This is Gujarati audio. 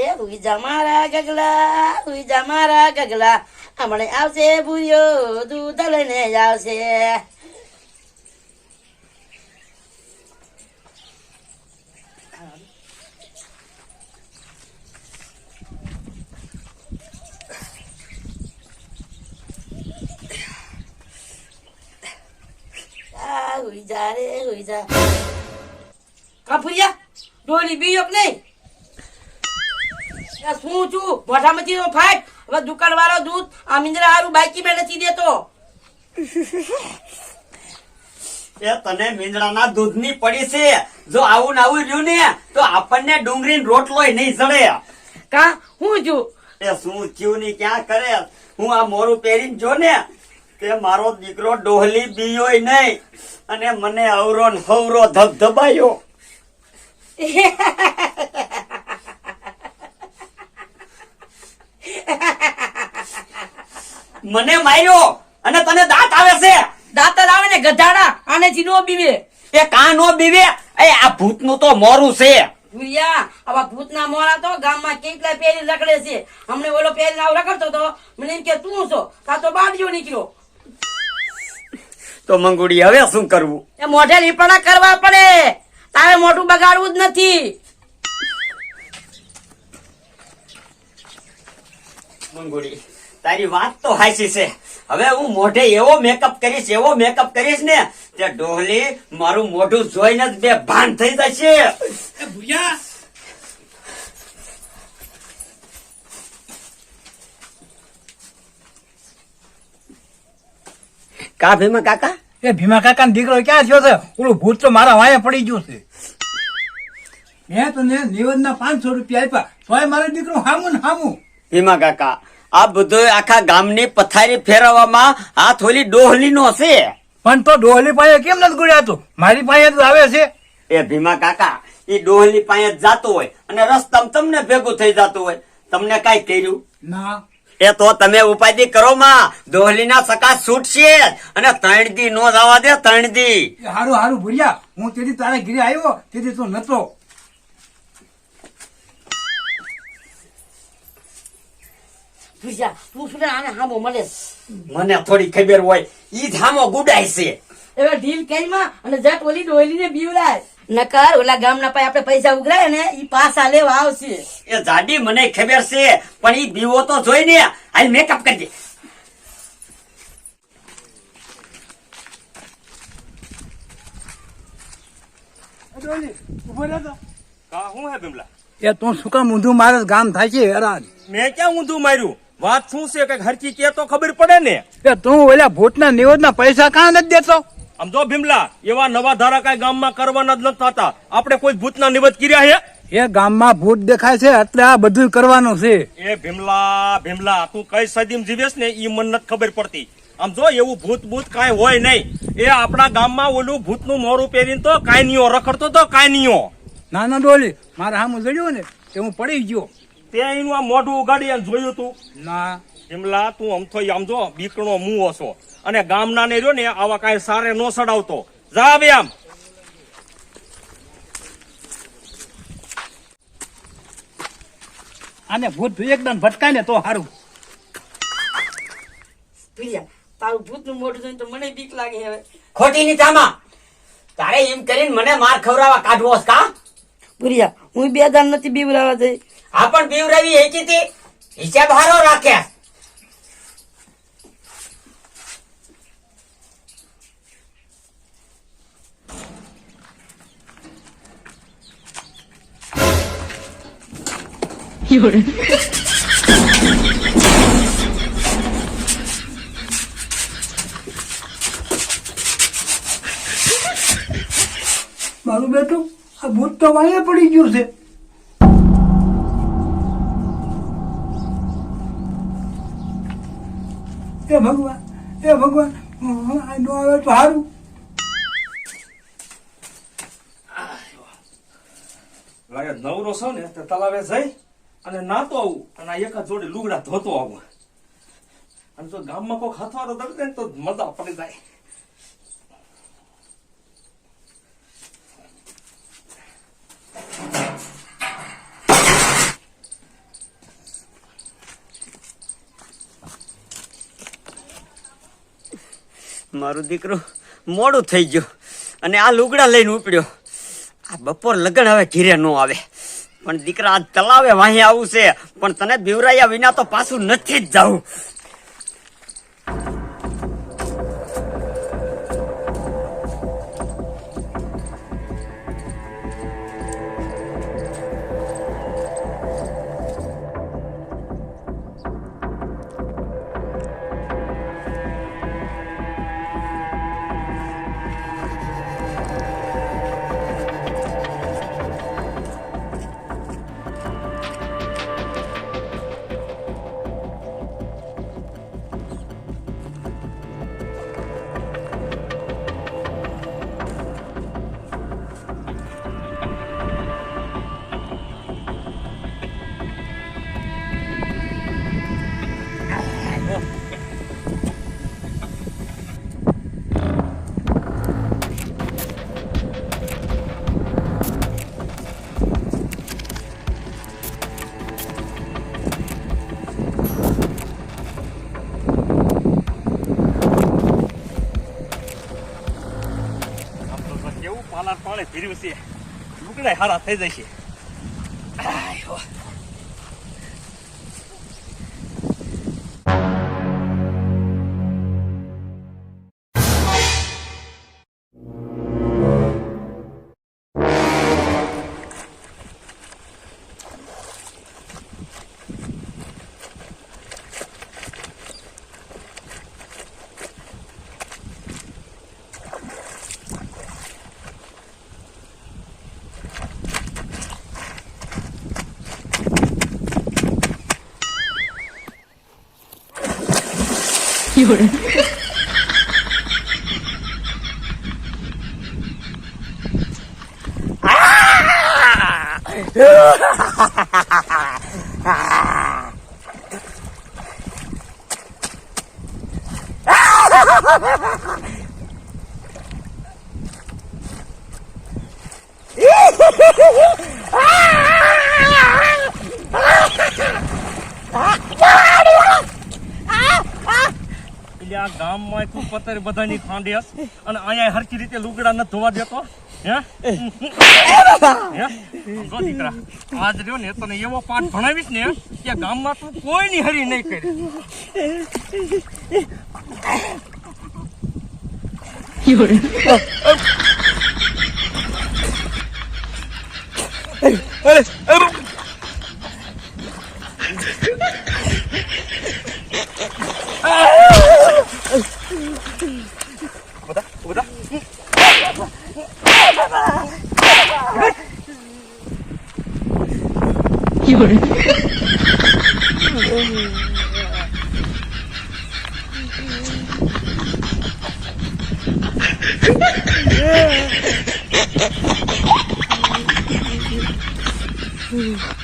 એ ભૂજા મારા ગગલા ભૂજા મારા ગગલા. હમણે આવશે ભૂયો, દૂધ લઈને આવશે. આ ઉઈજા રે, ઉઈજા. કાપુરિયા ડોલી બીયો કે નહીં? શું છું? મોઢા મચી નો ફાટ? હવે દુકાન વાળો દૂધ આ મિંદરા હારું બાઈકી મેં નથી દેતો. એ તને મીંદડાના દૂધની પડી છે. જો આવું ને આવું રહ્યું ને તો આપણને ડુંગળી રોટલો નહીં જડે. કા? હું છું? એ શું થયું ની ક્યાં કરે? હું આ મોરું પહેરીને જો ને તે મારો દીકરો ડોહલી બીયોય નહીં અને મને અવરો હવરો ધબધબાયો. મને માર્યો અને તને દાંત આવે છે. દાંત આવે ને ગધાડા આનેથી નો બીવે. એ કાં નો બીવે? એ આ ભૂતનું તો મોરું છે. ભૂરિયા આવા ભૂતના મોરા તો ગામમાં કેટલા પહેરી રખડે છે. હમણે ઓલો પહેરીને આવું રખડતો તો મને એમ કે તું છો? કા તો બાબજો નીકળ્યો. તો મંગુડી હવે શું કરવું? એ મોઢે લીપણા કરવા પડે. તારે મોઢું બગાડવું જ નથી. મંગુડી તારી વાત તો હાસી છે. હવે હું મોઢે એવો મેકઅપ કરીશ એવો મેકઅપ કરીશ ને તે ડોહલી મારું મોઢું જોઈને જ બે ભાન થઈ જશે. કા ભીમા કાકા? એ ભીમા કાકા દીકરો ક્યાં થયો છે? ઓલું ભૂત તો મારા વાયા પડી ગયું છે. મેં તને નિવેદના પાંચસો રૂપિયા આપ્યા તોય મારો દીકરો હામું ને હામું. ભીમા કાકા આ બધું આખા ગામની પથારી ફેરવવામાં આ થોલી ડોહલી નો છે પણ તો ડોહલી પાસે કેમ નથી ગુડ્યાતું? મારી પાસે તો આવે છે. એ ભીમા કાકા એ ડોહલી પાસે જ જાતો હોય અને રસ્તામાં તમને ભેગું થઈ જતું હોય. તમને કઈ કર્યું? ના. એ તો તમે ઉપાધિ કરો માં. દોહલીના સકા છૂટશે અને ત્રણ દી નો જવા દે ત્રણ દી હારું હારું ભૂલ્યા હું તેથી તારા ઘરે આવ્યો તેથી તું નતો. ભૂરિયા તું શું આને હામો મને મને થોડી ખબર હોય ઈ ધામો ગુડાય છે. એવા ઢીલ કેમાં અને જટ ઓલી ડોયલીને બીવડાય. નકર ઓલા ગામના પાસે આપણે પૈસા ઉઘરાય ને ઈ પાસા લેવા આવશે. એ જાડી મને ખબર છે પણ ઈ બીવો તો જોઈ ને હાલ મેકઅપ કરી દે. કા હું હે બિમલા એ તું શું કામ ઊંધું મારે ગામ થાય છે હેરાન. મેં ક્યાં ઊંધું માર્યું? વાત શું છે કંઈક હરકી કે તો ખબર પડે ને? કે તું ઓલા ભૂતના નિવેદના પૈસા કાં નથી દેતો? આમ જો ભીમલા એવા નવા ધારા કઈ ગામમાં કરવાના જ નથી થતા આપણે કોઈ ભૂતના નિવેદ કર્યા હે? એ ગામમાં ભૂત દેખાય છે એટલે આ બધું કરવાનું છે. એ ભીમલા ભીમલા તું કઈ સદીમ જીવેશ ને ઈ મન નથી ખબર પડતી. આમ જો એવું ભૂત ભૂત કાંઈ હોય નહીં. એ આપણા ગામમાં ઓલું ભૂતનું મોરું પહેરીને તો કાંઈનીઓ રખડતો તો કાંઈનીઓ ના ના ડોલી મારે હામું જડ્યું ને તે હું પડી ગયો. તે એનું આ મોઢું ઉગાડી અને જોયું તું? ના. હિમલા તું આમ તો આમ જો બીકણો મુવો છો. અને ગામના ને રહ્યો ને આવા કાંઈ સારે નો સડાવતો. જા બે આમ. આને ભૂત એકદમ ભટકાય ને તો સારું ભૂરિયા તારું ભૂતનું મોઢું જોઈને તો મને બીક લાગે હવે. ખોટી ની ધામા તારે એમ કરીને મને માર ખવડાવવા કાઢવો છે કા? ભૂરિયા હું બે દાન નથી બીવડાવવા જઈ. આ પણ બીવરાવી હેચી હતી. હિસાબ હારો રાખ્યા. મારું બેટું, આ ભૂત તો વાયા પડી ગયું છે. એ ભગવાન એ ભગવાન નો આવે તો સારું લાગે નવરો છો ને, તે તલાવે જઈ અને નાતો આવું અને આ એકા જોડે લુગડા ધોતો આવું. અને જો ગામમાં કોઈ હથવારો દળ તો મજા પડી જાય. મારું દીકરું મોડું થઈ ગયું અને આ લુગડા લઈને ઉપડ્યો. આ બપોર લગ્ન હવે ઘીરે ન આવે. પણ દીકરા આ તલાવે વાહી આવું છે. પણ તને બીવરાયા વિના તો પાછું નથી જ જવું પાલાર પાળે ભીર્યું છે લુગડા હારા થઈ જશે આયો. એટલે આ ગામમાં તું પતર બધાની ખાંડ્યાસ અને અહીંયા હરકી રીતે લુગડા ન ધોવા દેતો. હે? હે? દીકરા, આજ રહ્યો ને, તને એવો પાઠ ભણાવીશ ને કે ગામમાં તું કોઈની હરી નહીં અરે બધા Sorry. yeah.